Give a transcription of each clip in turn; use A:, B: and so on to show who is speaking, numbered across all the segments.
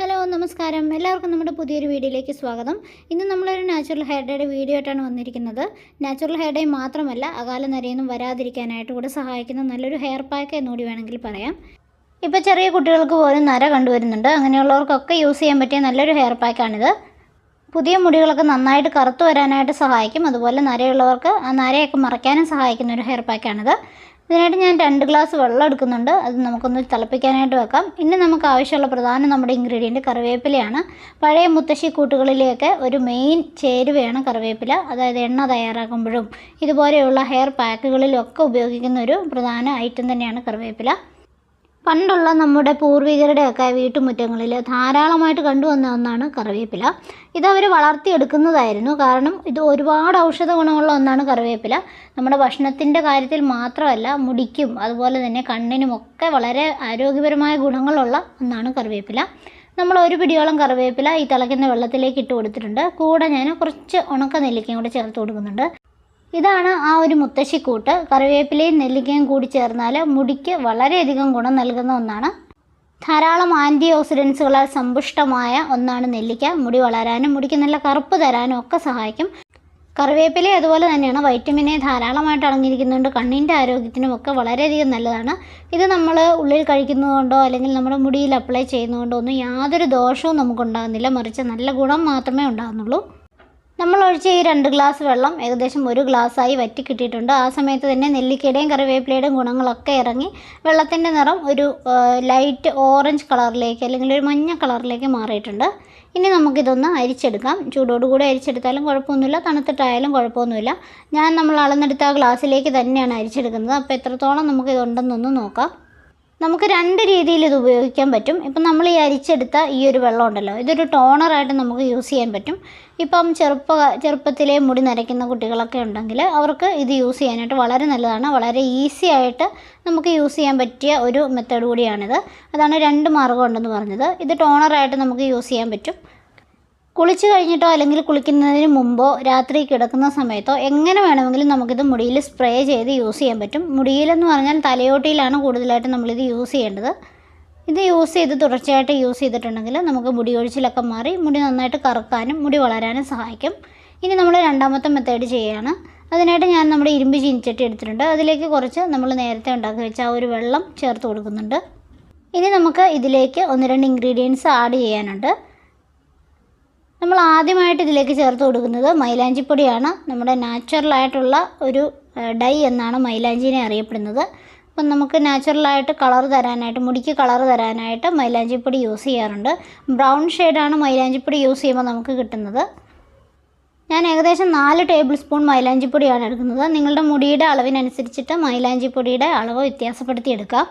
A: Hello നമസ്കാരം. എല്ലാവർക്കും നമ്മുടെ പുതിയൊരു വീഡിയോയിലേക്ക് സ്വാഗതം. ഇന്ന് നമ്മളൊരു നാച്ചുറൽ ഹെയർ ഡേയുടെ വീഡിയോ ആയിട്ടാണ് വന്നിരിക്കുന്നത്. നാച്ചുറൽ ഹെയർ ഡേ മാത്രമല്ല അകാല നരയൊന്നും വരാതിരിക്കാനായിട്ട് കൂടെ സഹായിക്കുന്ന നല്ലൊരു ഹെയർ പാക്ക് എന്നുകൂടി വേണമെങ്കിൽ പറയാം. ഇപ്പോൾ ചെറിയ കുട്ടികൾക്ക് പോലും നര കണ്ടുവരുന്നുണ്ട്. അങ്ങനെയുള്ളവർക്കൊക്കെ യൂസ് ചെയ്യാൻ പറ്റിയ നല്ലൊരു ഹെയർ പാക്കാണിത് പുതിയ മുടികളൊക്കെ നന്നായിട്ട് കറുത്തു വരാനായിട്ട് സഹായിക്കും. അതുപോലെ നരയുള്ളവർക്ക് ആ നരയൊക്കെ മറയ്ക്കാനും സഹായിക്കുന്ന ഒരു ഹെയർ പാക്കാണിത് ഇതിനായിട്ട് ഞാൻ രണ്ട് ഗ്ലാസ് വെള്ളം എടുക്കുന്നുണ്ട്. അത് നമുക്കൊന്ന് തിളപ്പിക്കാനായിട്ട് വെക്കാം. ഇനി നമുക്ക് ആവശ്യമുള്ള പ്രധാന നമ്മുടെ ഇൻഗ്രീഡിയന്റ് കറിവേപ്പിലയാണ്. പഴയ മുത്തശ്ശി കൂട്ടുകളിലെയൊക്കെ ഒരു മെയിൻ ചേരുവയാണ് കറിവേപ്പില. അതായത് എണ്ണ തയ്യാറാക്കുമ്പോഴും ഇതുപോലെയുള്ള ഹെയർ പാക്കുകളിലൊക്കെ ഉപയോഗിക്കുന്ന ഒരു പ്രധാന ഐറ്റം തന്നെയാണ് കറിവേപ്പില. പണ്ടുള്ള നമ്മുടെ പൂർവികരുടെയൊക്കെ വീട്ടുമുറ്റങ്ങളിൽ ധാരാളമായിട്ട് കണ്ടുവന്ന ഒന്നാണ് കറിവേപ്പില. ഇതവർ വളർത്തിയെടുക്കുന്നതായിരുന്നു. കാരണം ഇത് ഒരുപാട് ഔഷധ ഗുണമുള്ള ഒന്നാണ് കറിവേപ്പില. നമ്മുടെ ഭക്ഷണത്തിന്റെ കാര്യത്തിൽ മാത്രമല്ല മുടിക്കും അതുപോലെ തന്നെ കണ്ണിനുമൊക്കെ വളരെ ആരോഗ്യപരമായ ഗുണങ്ങളുള്ള ഒന്നാണ് കറിവേപ്പില. നമ്മൾ ഒരു പിടിയോളം കറിവേപ്പില ഈ തിളയ്ക്കുന്ന വെള്ളത്തിലേക്ക് ഇട്ട് കൊടുത്തിട്ടുണ്ട്. കൂടെ ഞാൻ കുറച്ച് ഉണക്ക നെല്ലിക്കയും കൂടെ ചേർത്ത് കൊടുക്കുന്നുണ്ട്. ഇതാണ് ആ ഒരു മുത്തശ്ശിക്കൂട്ട്. കറിവേപ്പിലയും നെല്ലിക്കയും കൂടി ചേർന്നാൽ മുടിക്ക് വളരെയധികം ഗുണം നൽകുന്ന ഒന്നാണ്. ധാരാളം ആന്റി ഓക്സിഡൻസുകളാൽ സമ്പുഷ്ടമായ ഒന്നാണ് നെല്ലിക്ക. മുടി വളരാനും മുടിക്ക് നല്ല കറുപ്പ് തരാനും ഒക്കെ സഹായിക്കും. കറിവേപ്പില അതുപോലെ തന്നെയാണ്. വൈറ്റമിൻ എ ധാരാളമായിട്ട് അടങ്ങിയിരിക്കുന്നതുകൊണ്ട് കണ്ണിന്റെ ആരോഗ്യത്തിനും ഒക്കെ വളരെയധികം നല്ലതാണ്. ഇത് നമ്മൾ ഉള്ളിൽ കഴിക്കുന്നതുകൊണ്ടോ അല്ലെങ്കിൽ നമ്മുടെ മുടിയിൽ അപ്ലൈ ചെയ്യുന്നതുകൊണ്ടോ ഒന്നും യാതൊരു ദോഷവും നമുക്കുണ്ടാകുന്നില്ല. മറിച്ച് നല്ല ഗുണം മാത്രമേ ഉണ്ടാകുന്നുള്ളൂ. നമ്മൾ ഒഴിച്ച ഈ രണ്ട് ഗ്ലാസ് വെള്ളം ഏകദേശം ഒരു ഗ്ലാസ്സായി വറ്റി കിട്ടിയിട്ടുണ്ട്. ആ സമയത്ത് തന്നെ നെല്ലിക്കയുടെയും കറിവേപ്പിലയുടെയും ഗുണങ്ങളൊക്കെ ഇറങ്ങി വെള്ളത്തിന്റെ നിറം ഒരു ലൈറ്റ് ഓറഞ്ച് കളറിലേക്ക് അല്ലെങ്കിൽ ഒരു മഞ്ഞ കളറിലേക്ക് മാറിയിട്ടുണ്ട്. ഇനി നമുക്കിതൊന്ന് അരിച്ചെടുക്കാം. ചൂടോടുകൂടി അരിച്ചെടുത്താലും കുഴപ്പമൊന്നുമില്ല. തണുത്തിട്ടായാലും കുഴപ്പമൊന്നുമില്ല. ഞാൻ നമ്മൾ അളന്നെടുത്ത ആ ഗ്ലാസ്സിലേക്ക് തന്നെയാണ് അരിച്ചെടുക്കുന്നത്. അപ്പോൾ എത്രത്തോളം നമുക്കിതുണ്ടെന്നൊന്ന് നോക്കാം. നമുക്ക് രണ്ട് രീതിയിൽ ഇത് ഉപയോഗിക്കാൻ പറ്റും. ഇപ്പം നമ്മൾ ഈ അരിച്ചെടുത്ത ഈ ഒരു വെള്ളം ഉണ്ടല്ലോ ഇതൊരു ടോണറായിട്ട് നമുക്ക് യൂസ് ചെയ്യാൻ പറ്റും. ഇപ്പം ചെറുപ്പ ചെറുപ്പത്തിലെ മുടി നരയ്ക്കുന്ന കുട്ടികളൊക്കെ ഉണ്ടെങ്കിൽ അവർക്ക് ഇത് യൂസ് ചെയ്യാനായിട്ട് വളരെ നല്ലതാണ്. വളരെ ഈസി ആയിട്ട് നമുക്ക് യൂസ് ചെയ്യാൻ പറ്റിയ ഒരു മെത്തേഡ് കൂടിയാണിത്. അതാണ് രണ്ട് മാർഗം ഉണ്ടെന്ന് പറഞ്ഞത്. ഇത് ടോണറായിട്ട് നമുക്ക് യൂസ് ചെയ്യാൻ പറ്റും. കുളിച്ച് കഴിഞ്ഞിട്ടോ അല്ലെങ്കിൽ കുളിക്കുന്നതിന് മുമ്പോ രാത്രി കിടക്കുന്ന സമയത്തോ എങ്ങനെ വേണമെങ്കിലും നമുക്കിത് മുടിയിൽ സ്പ്രേ ചെയ്ത് യൂസ് ചെയ്യാൻ പറ്റും. മുടിയിലെന്ന് പറഞ്ഞാൽ തലയോട്ടിയിലാണ് കൂടുതലായിട്ട് നമ്മളിത് യൂസ് ചെയ്യേണ്ടത്. ഇത് യൂസ് ചെയ്ത് തുടർച്ചയായിട്ട് യൂസ് ചെയ്തിട്ടുണ്ടെങ്കിൽ നമുക്ക് മുടി ഒഴിച്ചിലൊക്കെ മാറി മുടി നന്നായിട്ട് കറുക്കാനും മുടി വളരാനും സഹായിക്കും. ഇനി നമ്മൾ രണ്ടാമത്തെ മെത്തേഡ് ചെയ്യുകയാണ് അതിനായിട്ട് ഞാൻ നമ്മുടെ ഇരുമ്പ് ചീനിച്ചട്ടി എടുത്തിട്ടുണ്ട്. അതിലേക്ക് കുറച്ച് നമ്മൾ നേരത്തെ ഉണ്ടാക്കി വെച്ച ആ ഒരു വെള്ളം ചേർത്ത് കൊടുക്കുന്നുണ്ട്. ഇനി നമുക്ക് ഇതിലേക്ക് ഒന്ന് രണ്ട് ഇൻഗ്രീഡിയൻസ് ആഡ് ചെയ്യാനുണ്ട്. നമ്മൾ ആദ്യമായിട്ട് ഇതിലേക്ക് ചേർത്ത് കൊടുക്കുന്നത് മൈലാഞ്ചിപ്പൊടിയാണ്. നമ്മുടെ നാച്ചുറലായിട്ടുള്ള ഒരു ഡൈ എന്നാണ് മൈലാഞ്ചിനെ അറിയപ്പെടുന്നത്. അപ്പം നമുക്ക് നാച്ചുറലായിട്ട് കളർ തരാനായിട്ട് മുടിക്ക് കളർ തരാനായിട്ട് മൈലാഞ്ചിപ്പൊടി യൂസ് ചെയ്യാറുണ്ട്. ബ്രൗൺ ഷെയ്ഡാണ് മൈലാഞ്ചിപ്പൊടി യൂസ് ചെയ്യുമ്പോൾ നമുക്ക് കിട്ടുന്നത്. ഞാൻ ഏകദേശം നാല് ടേബിൾ സ്പൂൺ മൈലാഞ്ചിപ്പൊടിയാണ് എടുക്കുന്നത്. നിങ്ങളുടെ മുടിയുടെ അളവിനനുസരിച്ചിട്ട് മൈലാഞ്ചിപ്പൊടിയുടെ അളവ് വ്യത്യാസപ്പെടുത്തി എടുക്കാം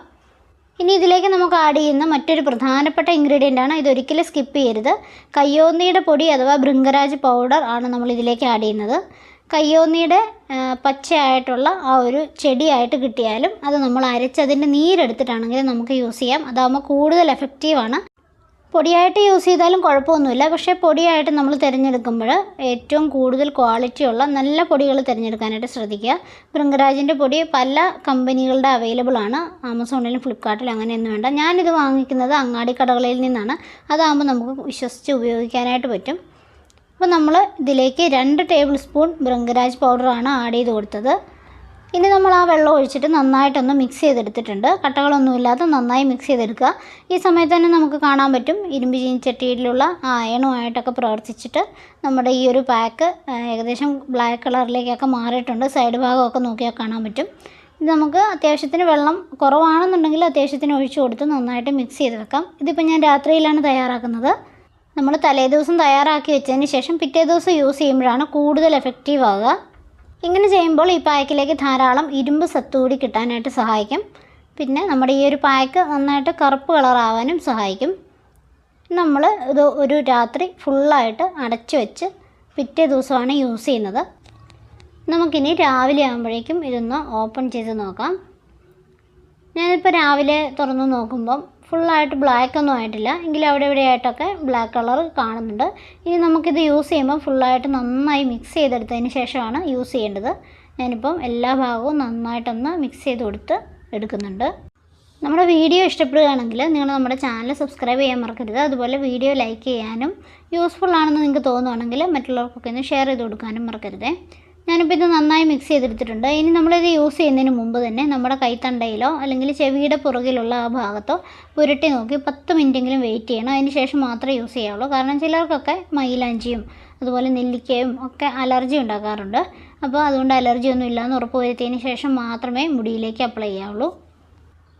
A: ഇനി ഇതിലേക്ക് നമുക്ക് ആഡ് ചെയ്യുന്ന മറ്റൊരു പ്രധാനപ്പെട്ട ഇൻഗ്രീഡിയന്റ് ആണ്. ഇതൊരിക്കലും സ്കിപ്പ് ചെയ്യരുത്. കയ്യോന്നിയുടെ പൊടി അഥവാ ഭൃംഗരാജ് പൗഡർ ആണ് നമ്മൾ ഇതിലേക്ക് ആഡ് ചെയ്യുന്നത്. കയ്യോന്നിയുടെ പച്ചയായിട്ടുള്ള ആ ഒരു ചെടിയായിട്ട് കിട്ടിയാലും അത് നമ്മൾ അരച്ചതിന്റെ നീരെടുത്തിട്ടാണെങ്കിലും നമുക്ക് യൂസ് ചെയ്യാം. അതാകുമ്പോൾ കൂടുതൽ എഫക്റ്റീവാണ് പൊടിയായിട്ട് യൂസ് ചെയ്താലും കുഴപ്പമൊന്നുമില്ല. പക്ഷേ പൊടിയായിട്ട് നമ്മൾ തിരഞ്ഞെടുക്കുമ്പോൾ ഏറ്റവും കൂടുതൽ ക്വാളിറ്റിയുള്ള നല്ല പൊടികൾ തിരഞ്ഞെടുക്കാനായിട്ട് ശ്രദ്ധിക്കുക. ബൃങ്കരാജിന്റെ പൊടി പല കമ്പനികളുടെ അവൈലബിൾ ആണ്. ആമസോണിലും ഫ്ലിപ്കാർട്ടിലും അങ്ങനെയൊന്നും വേണ്ട. ഞാനിത് വാങ്ങിക്കുന്നത് അങ്ങാടി കടകളിൽ നിന്നാണ്. അതാകുമ്പോൾ നമുക്ക് വിശ്വസിച്ച് ഉപയോഗിക്കാനായിട്ട് പറ്റും. അപ്പോൾ നമ്മൾ ഇതിലേക്ക് രണ്ട് ടേബിൾ സ്പൂൺ ബൃങ്കരാജ് പൗഡറാണ് ആഡ് ചെയ്ത് കൊടുത്തത്. ഇനി നമ്മൾ ആ വെള്ളം ഒഴിച്ചിട്ട് നന്നായിട്ടൊന്ന് മിക്സ് ചെയ്തെടുത്തിട്ടുണ്ട്. കട്ടകളൊന്നുമില്ലാതെ നന്നായി മിക്സ് ചെയ്തെടുക്കുക. ഈ സമയത്ത് തന്നെ നമുക്ക് കാണാൻ പറ്റും ഇരുമ്പ് ചീനിച്ചട്ടിയിലുള്ള ആ അയണുമായിട്ടൊക്കെ പ്രവർത്തിച്ചിട്ട് നമ്മുടെ ഈ ഒരു പാക്ക് ഏകദേശം ബ്ലാക്ക് കളറിലേക്കൊക്കെ മാറിയിട്ടുണ്ട്. സൈഡ് ഭാഗമൊക്കെ നോക്കിയാൽ കാണാൻ പറ്റും. ഇത് നമുക്ക് അത്യാവശ്യത്തിന് വെള്ളം കുറവാണെന്നുണ്ടെങ്കിൽ അത്യാവശ്യത്തിന് ഒഴിച്ചു കൊടുത്ത് നന്നായിട്ട് മിക്സ് ചെയ്ത് വെക്കാം ഇതിപ്പോൾ ഞാൻ രാത്രിയിലാണ് തയ്യാറാക്കുന്നത്. നമ്മൾ തലേദിവസം തയ്യാറാക്കി വെച്ചതിന് ശേഷം പിറ്റേ ദിവസം യൂസ് ചെയ്യുമ്പോഴാണ് കൂടുതൽ എഫക്റ്റീവ് ആകുക ഇങ്ങനെ ചെയ്യുമ്പോൾ ഈ പായക്കിലേക്ക് ധാരാളം ഇരുമ്പ് സത്ത് കൂടി കിട്ടാനായിട്ട് സഹായിക്കും. പിന്നെ നമ്മുടെ ഈ ഒരു പായക്ക് നന്നായിട്ട് കറുപ്പ് കളറാവാനും സഹായിക്കും. നമ്മൾ ഇത് ഒരു രാത്രി ഫുള്ളായിട്ട് അടച്ചു വെച്ച് പിറ്റേ ദിവസമാണ് യൂസ് ചെയ്യുന്നത്. നമുക്കിനി രാവിലെ ആകുമ്പോഴേക്കും ഇതൊന്ന് ഓപ്പൺ ചെയ്ത് നോക്കാം. ഞാനിപ്പോൾ രാവിലെ തുറന്ന് നോക്കുമ്പം ഫുള്ളായിട്ട് ബ്ലാക്ക് ഒന്നും ആയിട്ടില്ല. എങ്കിലും അവിടെ ഇവിടെ ആയിട്ടൊക്കെ ബ്ലാക്ക് കളർ കാണുന്നുണ്ട്. ഇനി നമുക്കിത് യൂസ് ചെയ്യുമ്പോൾ ഫുള്ളായിട്ട് നന്നായി മിക്സ് ചെയ്തെടുത്തതിന് ശേഷമാണ് യൂസ് ചെയ്യേണ്ടത്. ഞാനിപ്പം എല്ലാ ഭാഗവും നന്നായിട്ടൊന്ന് മിക്സ് ചെയ്ത് കൊടുത്ത് എടുക്കുന്നുണ്ട്. നമ്മുടെ വീഡിയോ ഇഷ്ടപ്പെടുകയാണെങ്കിൽ നിങ്ങൾ നമ്മുടെ ചാനൽ സബ്സ്ക്രൈബ് ചെയ്യാൻ മറക്കരുത്. അതുപോലെ വീഡിയോ ലൈക്ക് ചെയ്യാനും യൂസ്ഫുൾ ആണെന്ന് നിങ്ങൾക്ക് തോന്നുവാണെങ്കിൽ മറ്റുള്ളവർക്കൊക്കെ ഒന്ന് ഷെയർ ചെയ്ത് കൊടുക്കാനും മറക്കരുതേ. ഞാനിപ്പോൾ ഇത് നന്നായി മിക്സ് ചെയ്തെടുത്തിട്ടുണ്ട്. ഇനി നമ്മളിത് യൂസ് ചെയ്യുന്നതിന് മുമ്പ് തന്നെ നമ്മുടെ കൈത്തണ്ടയിലോ അല്ലെങ്കിൽ ചെവിയുടെ പുറകിലുള്ള ആ ഭാഗത്തോ പുരട്ടി നോക്കി പത്ത് മിനിറ്റെങ്കിലും വെയിറ്റ് ചെയ്യണം. അതിന് ശേഷം മാത്രമേ യൂസ് ചെയ്യാവുള്ളൂ. കാരണം ചിലർക്കൊക്കെ മൈലാഞ്ചിയും അതുപോലെ നെല്ലിക്കയും ഒക്കെ അലർജി ഉണ്ടാക്കാറുണ്ട്. അപ്പോൾ അതുകൊണ്ട് അലർജി ഒന്നും ഇല്ലയെന്ന് ഉറപ്പ് വരുത്തിയതിന് ശേഷം മാത്രമേ മുടിയിലേക്ക് അപ്ലൈ ചെയ്യാവുള്ളൂ.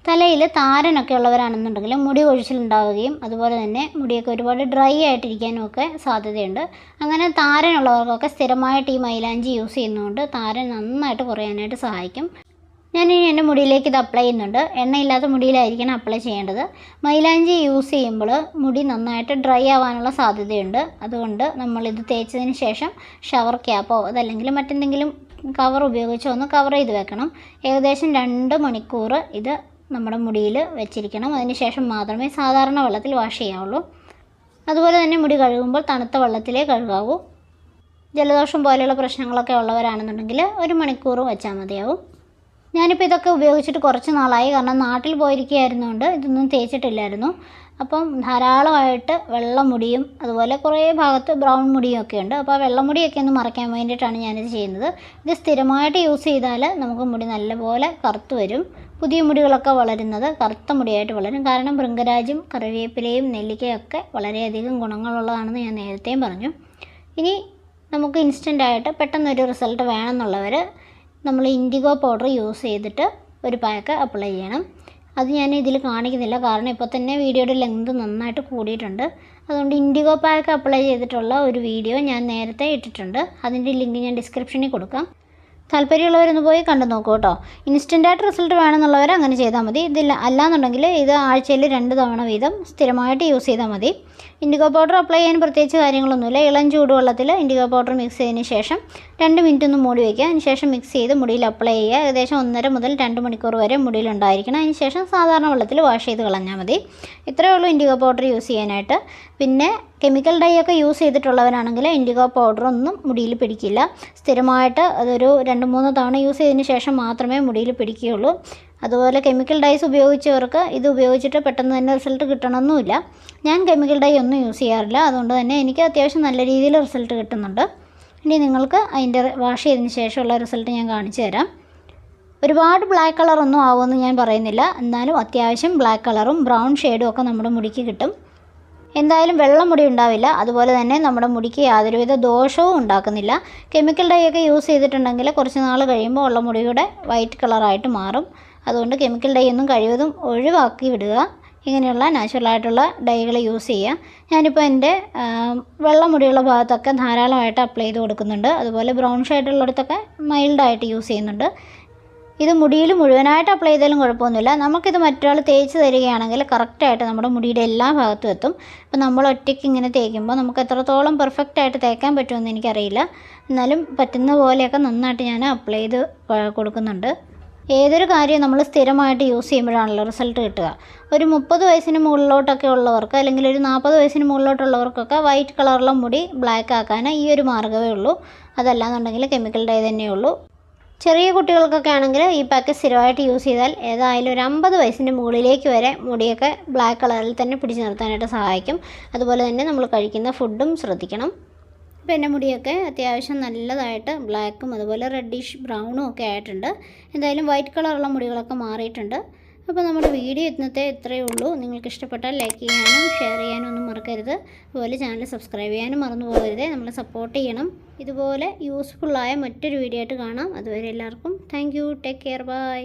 A: തലയിൽ താരനൊക്കെ ഉള്ളവരാണെന്നുണ്ടെങ്കിൽ മുടി കൊഴിച്ചിലുണ്ടാവുകയും അതുപോലെ തന്നെ മുടിയൊക്കെ ഒരുപാട് ഡ്രൈ ആയിട്ടിരിക്കാനും ഒക്കെ സാധ്യതയുണ്ട്. അങ്ങനെ താരനുള്ളവർക്കൊക്കെ സ്ഥിരമായിട്ട് ഈ മൈലാഞ്ചി യൂസ് ചെയ്യുന്നതുകൊണ്ട് താരൻ നന്നായിട്ട് കുറയാനായിട്ട് സഹായിക്കും. ഞാനിനി എന്റെ മുടിയിലേക്ക് ഇത് അപ്ലൈ ചെയ്യുന്നുണ്ട്. എണ്ണയില്ലാത്ത മുടിയിലായിരിക്കണം അപ്ലൈ ചെയ്യേണ്ടത്. മൈലാഞ്ചി യൂസ് ചെയ്യുമ്പോൾ മുടി നന്നായിട്ട് ഡ്രൈ ആവാനുള്ള സാധ്യതയുണ്ട്. അതുകൊണ്ട് നമ്മളിത് തേച്ചതിന് ശേഷം ഷവർ ക്യാപ്പോ അതല്ലെങ്കിൽ മറ്റെന്തെങ്കിലും കവർ ഉപയോഗിച്ചോ ഒന്ന് കവർ ചെയ്ത് വെക്കണം. ഏകദേശം രണ്ട് മണിക്കൂർ ഇത് നമ്മുടെ മുടിയിൽ വെച്ചിരിക്കണം. അതിനുശേഷം മാത്രമേ സാധാരണ വെള്ളത്തിൽ വാഷ് ചെയ്യാവുള്ളൂ. അതുപോലെ തന്നെ മുടി കഴുകുമ്പോൾ തണുത്ത വെള്ളത്തിലേ കഴുകാവൂ. ജലദോഷം പോലെയുള്ള പ്രശ്നങ്ങളൊക്കെ ഉള്ളവരാണെന്നുണ്ടെങ്കിൽ ഒരു മണിക്കൂർ വെച്ചാൽ മതിയാവും. ഞാനിപ്പോൾ ഇതൊക്കെ ഉപയോഗിച്ചിട്ട് കുറച്ച് നാളായി. കാരണം നാട്ടിൽ പോയിരിക്കുകയായിരുന്നുകൊണ്ട് ഇതൊന്നും തേച്ചിട്ടില്ലായിരുന്നു. അപ്പം ധാരാളമായിട്ട് വെള്ള മുടിയും അതുപോലെ കുറേ ഭാഗത്ത് ബ്രൗൺ മുടിയും ഒക്കെ ഉണ്ട്. അപ്പോൾ ആ വെള്ള മുടിയൊക്കെ ഒന്ന് മറയ്ക്കാൻ വേണ്ടിയിട്ടാണ് ഞാനിത് ചെയ്യുന്നത്. ഇത് സ്ഥിരമായിട്ട് യൂസ് ചെയ്താൽ നമുക്ക് മുടി നല്ലപോലെ കറുത്ത് വരും. പുതിയ മുടികളൊക്കെ വളരുന്നത് കറുത്ത മുടിയായിട്ട് വളരും. കാരണം ഭൃംഗരാജും കറിവേപ്പിലയും നെല്ലിക്കയൊക്കെ വളരെയധികം ഗുണങ്ങളുള്ളതാണെന്ന് ഞാൻ നേരത്തെയും പറഞ്ഞു. ഇനി നമുക്ക് ഇൻസ്റ്റന്റായിട്ട് പെട്ടെന്നൊരു റിസൾട്ട് വേണമെന്നുള്ളവർ നമ്മൾ ഇൻഡിഗോ പൗഡർ യൂസ് ചെയ്തിട്ട് ഒരു പാക്ക് അപ്ലൈ ചെയ്യണം. അത് ഞാൻ ഇതിൽ കാണിക്കുന്നില്ല. കാരണം ഇപ്പോൾ തന്നെ വീഡിയോയുടെ ലെങ്ത് നന്നായിട്ട് കൂടിയിട്ടുണ്ട്. അതുകൊണ്ട് ഇൻഡിഗോ പാക്ക് അപ്ലൈ ചെയ്തിട്ടുള്ള ഒരു വീഡിയോ ഞാൻ നേരത്തെ ഇട്ടിട്ടുണ്ട്. അതിന്റെ ലിങ്ക് ഞാൻ ഡിസ്ക്രിപ്ഷനിൽ കൊടുക്കാം. താല്പര്യമുള്ളവരൊന്ന് പോയി കണ്ടു നോക്കൂ കേട്ടോ. ഇൻസ്റ്റന്റായിട്ട് റിസൾട്ട് വേണമെന്നുള്ളവർ അങ്ങനെ ചെയ്താൽ മതി. ഇതില്ല അല്ലാന്നുണ്ടെങ്കിൽ ഇത് ആഴ്ചയിൽ രണ്ട് തവണ വീതം സ്ഥിരമായിട്ട് യൂസ് ചെയ്താൽ മതി. ഇൻഡിഗോ പൗഡർ അപ്ലൈ ചെയ്യാൻ പ്രത്യേകിച്ച് കാര്യങ്ങളൊന്നുമില്ല. ഇളം ചൂടുവെള്ളത്തിൽ ഇൻഡിഗോ പൗഡർ മിക്സ് ചെയ്തതിന് ശേഷം രണ്ട് മിനിറ്റ് ഒന്ന് മൂടി വയ്ക്കുക അതിനുശേഷം മിക്സ് ചെയ്ത് മുടിയിൽ അപ്ലൈ ചെയ്യുക. ഏകദേശം ഒന്നര മുതൽ രണ്ട് മണിക്കൂർ വരെ മുടിയിൽ ഉണ്ടായിരിക്കണം അതിന് ശേഷം സാധാരണ വെള്ളത്തിൽ വാഷ് ചെയ്ത് കളഞ്ഞാൽ മതി. ഇത്രയേ ഉള്ളൂ ഇൻഡിഗോ പൗഡർ യൂസ് ചെയ്യാനായിട്ട്. പിന്നെ കെമിക്കൽ ഡൈ ഒക്കെ യൂസ് ചെയ്തിട്ടുള്ളവരാണെങ്കിൽ ഇൻഡിഗോ പൗഡർ ഒന്നും മുടിയിൽ പിടിക്കില്ല. സ്ഥിരമായിട്ട് അതൊരു രണ്ട് മൂന്ന് തവണ യൂസ് ചെയ്തതിന് ശേഷം മാത്രമേ മുടിയിൽ പിടിക്കുകയുള്ളൂ. അതുപോലെ കെമിക്കൽ ഡൈസ് ഉപയോഗിച്ചവർക്ക് ഇത് ഉപയോഗിച്ചിട്ട് പെട്ടെന്ന് തന്നെ റിസൾട്ട് കിട്ടണമെന്നുമില്ല. ഞാൻ കെമിക്കൽ ഡൈ ഒന്നും യൂസ് ചെയ്യാറില്ല. അതുകൊണ്ട് തന്നെ എനിക്ക് അത്യാവശ്യം നല്ല രീതിയിൽ റിസൾട്ട് കിട്ടുന്നുണ്ട്. ഇനി നിങ്ങൾക്ക് അതിന്റെ വാഷ് ചെയ്തതിന് ശേഷമുള്ള റിസൾട്ട് ഞാൻ കാണിച്ചു തരാം. ഒരുപാട് ബ്ലാക്ക് കളറൊന്നും ആവുമെന്ന് ഞാൻ പറയുന്നില്ല. എന്നാലും അത്യാവശ്യം ബ്ലാക്ക് കളറും ബ്രൗൺ ഷെയ്ഡും ഒക്കെ നമ്മുടെ മുടിക്ക് കിട്ടും. എന്തായാലും വെള്ളം മുടി ഉണ്ടാവില്ല. അതുപോലെ തന്നെ നമ്മുടെ മുടിക്ക് യാതൊരുവിധ ദോഷവും ഉണ്ടാക്കുന്നില്ല. കെമിക്കൽ ഡൈയൊക്കെ യൂസ് ചെയ്തിട്ടുണ്ടെങ്കിൽ കുറച്ച് നാൾ കഴിയുമ്പോൾ ഉള്ള മുടിയുടെ വൈറ്റ് കളറായിട്ട് മാറും. അതുകൊണ്ട് കെമിക്കൽ ഡൈ ഒന്നും കഴിവതും ഒഴിവാക്കി വിടുക. ഇങ്ങനെയുള്ള നാച്ചുറലായിട്ടുള്ള ഡൈകൾ യൂസ് ചെയ്യുക ഞാനിപ്പോൾ എന്റെ വെള്ള മുടിയുള്ള ഭാഗത്തൊക്കെ ധാരാളമായിട്ട് അപ്ലൈ ചെയ്ത് കൊടുക്കുന്നുണ്ട്. അതുപോലെ ബ്രൗൺ ഷെയ്ഡുള്ളിടത്തൊക്കെ മൈൽഡായിട്ട് യൂസ് ചെയ്യുന്നുണ്ട്. ഇത് മുടിയിൽ മുഴുവനായിട്ട് അപ്ലൈ ചെയ്താലും കുഴപ്പമൊന്നുമില്ല. നമുക്കിത് മറ്റൊരാൾ തേച്ച് തരികയാണെങ്കിൽ കറക്റ്റായിട്ട് നമ്മുടെ മുടിയുടെ എല്ലാ ഭാഗത്തും എത്തും. അപ്പോൾ നമ്മൾ ഒറ്റയ്ക്ക് ഇങ്ങനെ തേക്കുമ്പോൾ നമുക്ക് എത്രത്തോളം പെർഫെക്റ്റ് ആയിട്ട് തേക്കാൻ പറ്റുമെന്ന് എനിക്കറിയില്ല. എന്നാലും പറ്റുന്ന പോലെയൊക്കെ നന്നായിട്ട് ഞാൻ അപ്ലൈ ചെയ്ത് കൊടുക്കുന്നുണ്ട്. ഏതൊരു കാര്യം നമ്മൾ സ്ഥിരമായിട്ട് യൂസ് ചെയ്യുമ്പോഴാണല്ലോ റിസൾട്ട് കിട്ടുക. ഒരു മുപ്പത് വയസ്സിന് മുകളിലോട്ടൊക്കെ ഉള്ളവർക്ക് അല്ലെങ്കിൽ ഒരു നാൽപ്പത് വയസ്സിന് മുകളിലോട്ടുള്ളവർക്കൊക്കെ വൈറ്റ് കളറുള്ള മുടി ബ്ലാക്ക് ആക്കാൻ ഈ ഒരു മാർഗമേ ഉള്ളൂ. അതല്ലാന്നുണ്ടെങ്കിൽ കെമിക്കൽ ഡൈ തന്നെയുള്ളൂ ചെറിയ കുട്ടികൾക്കൊക്കെ ആണെങ്കിൽ ഈ പാക്ക് സ്ഥിരമായിട്ട് യൂസ് ചെയ്താൽ ഏതായാലും ഒരു അമ്പത് വയസ്സിന്റെ മുകളിലേക്ക് വരെ മുടിയൊക്കെ ബ്ലാക്ക് കളറിൽ തന്നെ പിടിച്ചു നിർത്താനായിട്ട് സഹായിക്കും. അതുപോലെ തന്നെ നമ്മൾ കഴിക്കുന്ന ഫുഡും ശ്രദ്ധിക്കണം. അപ്പോൾ മുടിയൊക്കെ അത്യാവശ്യം നല്ലതായിട്ട് ബ്ലാക്കും അതുപോലെ റെഡിഷ് ബ്രൗണും ഒക്കെ ആയിട്ടുണ്ട്. എന്തായാലും വൈറ്റ് കളറുള്ള മുടികളൊക്കെ മാറിയിട്ടുണ്ട്. അപ്പോൾ നമ്മുടെ വീഡിയോ ഇന്നത്തെ ഇത്രയേ ഉള്ളൂ. നിങ്ങൾക്ക് ഇഷ്ടപ്പെട്ടാൽ ലൈക്ക് ചെയ്യാനും ഷെയർ ചെയ്യാനും ഒന്നും മറക്കരുത്. അതുപോലെ ചാനൽ സബ്സ്ക്രൈബ് ചെയ്യാനും മറന്നു പോകരുത്. നമ്മളെ സപ്പോർട്ട് ചെയ്യണം. ഇതുപോലെ യൂസ്ഫുള്ളായ മറ്റൊരു വീഡിയോ ആയിട്ട് കാണാം. അതുവരെ എല്ലാവർക്കും താങ്ക് ടേക്ക് കെയർ. ബൈ.